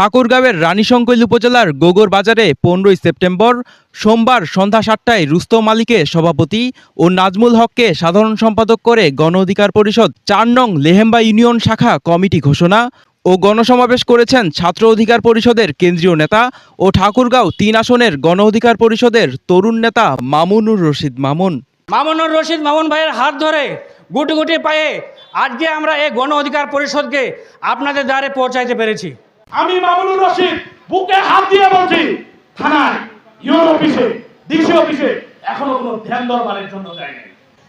ঠাকুরগাঁওয়ের রানীশঙ্কৈল উপজেলার গোগর বাজারে পনেরোই সেপ্টেম্বর সোমবার সন্ধ্যা সাতটায় রুস্তম আলীকে সভাপতি ও নাজমুল হককে সাধারণ সম্পাদক করে গণ অধিকার পরিষদ চার নং লেহেম্বা ইউনিয়ন শাখা কমিটি ঘোষণা ও গণসমাবেশ করেছেন ছাত্র অধিকার পরিষদের কেন্দ্রীয় নেতা ও ঠাকুরগাঁও তিন আসনের গণ অধিকার পরিষদের তরুণ নেতা মামুনুর রশিদ মামুন। মামুনুর রশিদ মামুন ভাইয়ের হাত ধরে গুটি গুটি পায়ে আজকে আমরা এই গণ অধিকার পরিষদকে আপনাদের দ্বারে পৌঁছাইতে পেরেছি। আমি মামুনুর রশিদ, বুকে হাত দিয়ে বলছি, থানায় ইউন অফিসে, ডিসি অফিসে, এখনও কোনো ধ্যান দরবারের জন্য যায় নাই।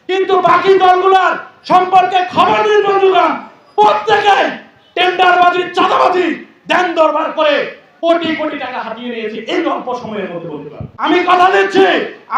কিন্তু বাকি দলগুলোর সম্পর্কে খবর নিন বন্ধুগণ প্রত্যেকে টেন্ডারবাজি, চাঁদাবাজি, ধ্যান দরবার করে কোটি কোটি টাকা হাতিয়ে নিয়েছে। এই অল্প সময়ের মধ্যে বন্ধুগণ আমি কথা দিচ্ছি,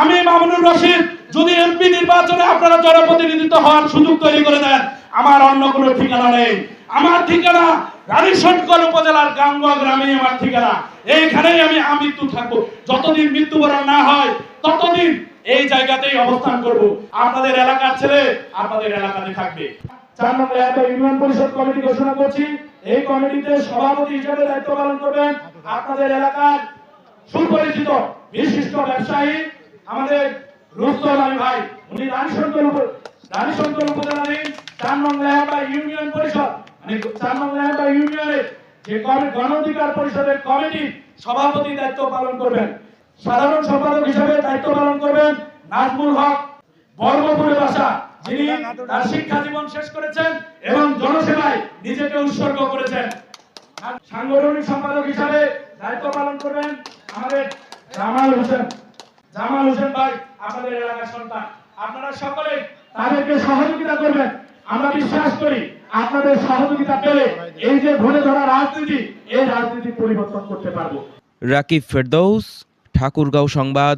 আমি মামুনুর রশিদ, যদি এমপি নির্বাচনে আপনারা জনপ্রতিনিধিত্ব হওয়ার সুযোগ তৈরি করে দেন, আমার অন্য কোনো ঠিকানা নেই। আমার ঠিকানা রানীশঙ্কর উপজেলার গাঙ্গুয়া গ্রামে আমার ঠিকানা এইখানেই আমি আমৃত্যু থাকব। যতদিন মৃত্যুবরণ না হয়, ততদিন এই জায়গাতেই অবস্থান করব। আপনাদের এলাকার ছেলে আপনাদের এলাকাতে থাকবে। চার নম্বর ইউনিয়ন পরিষদ কমিটি ঘোষণা করছি। এই কমিটিতে সভাপতি হিসেবে দায়িত্ব পালন করবেন আপনাদের এলাকার সুপরিচিত বিশিষ্ট ব্যবসায়ী, আমাদের রুস্তম আলী ভাই। উনি রানীশঙ্কর উপ রানীশঙ্কর উপজেলাধীন চার নং লেহাবা ইউনিয়ন পরিষদ। মানে চার নং লেহাবা ইউনিয়নের যে কমি- গণ অধিকার পরিষদের কমিটি সভাপতি দায়িত্ব পালন করবেন। সাধারণ সম্পাদক হিসেবে দায়িত্ব পালন করবেন নাজমুল হক, বর্মপুরে বাসা, যিনি তার শিক্ষা জীবন শেষ করেছেন এবং জনসেবায় নিজেকে উৎসর্গ করেছেন। সাংগঠনিক সম্পাদক হিসাবে দায়িত্ব পালন করবেন আমাদের জামাল হোসেন। জামাল হোসেন ভাই আমাদের এলাকার সন্তান। আপনারা সকলে তাদেরকে সহযোগিতা করবেন। আমরা বিশ্বাস করি আপনাদের সহযোগিতা পেলে এই যে ঘুরে ধরা রাজনীতি এই রাজনীতি পরিবর্তন করতে পারব। রাকিব ফেরদৌস ঠাকুরগাঁও সংবাদ।